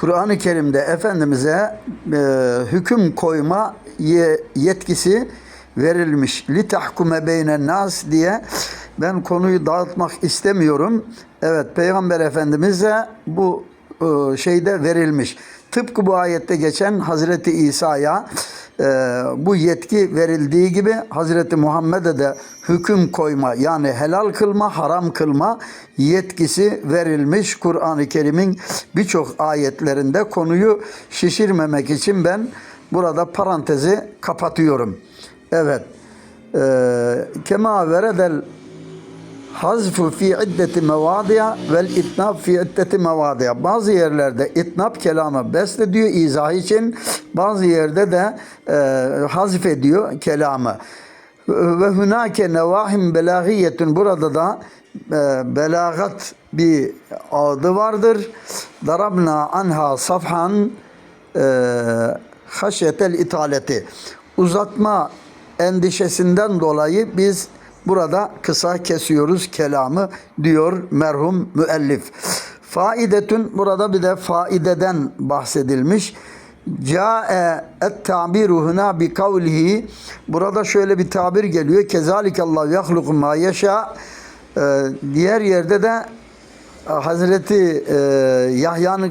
Kur'an-ı Kerim'de Efendimiz'e e, hüküm koyma ye- yetkisi verilmiş. Li tahkume beynen nas diye ben konuyu dağıtmak istemiyorum. Evet Peygamber Efendimiz'e bu e, şeyde verilmiş. Tıpkı bu ayette geçen Hazreti İsa'ya e, bu yetki verildiği gibi Hazreti Muhammed'e de hüküm koyma yani helal kılma, haram kılma yetkisi verilmiş. Kur'an-ı Kerim'in birçok ayetlerinde konuyu şişirmemek için ben burada parantezi kapatıyorum. Evet. E, kema veredel hazfu fi iddeti mevadiya vel itnab fi iddeti mevadiya. Bazı yerlerde itnab kelamı beslediyor izah için. Bazı yerde de e, hazf ediyor kelamı. Ve hunake nevahim belagiyetun. Burada da e, belagat bir adı vardır. Darabna anha safhan e, haşyetel italeti. Uzatma endişesinden dolayı biz burada kısa kesiyoruz kelamı diyor merhum müellif. Faidetün burada bir de faideden bahsedilmiş. Câe et tabiru huna bi kavlihi burada şöyle bir tabir geliyor. Kezalikallahu yahluku ma yeşâ Ee, diğer yerde de Hazreti e, Yahya'nın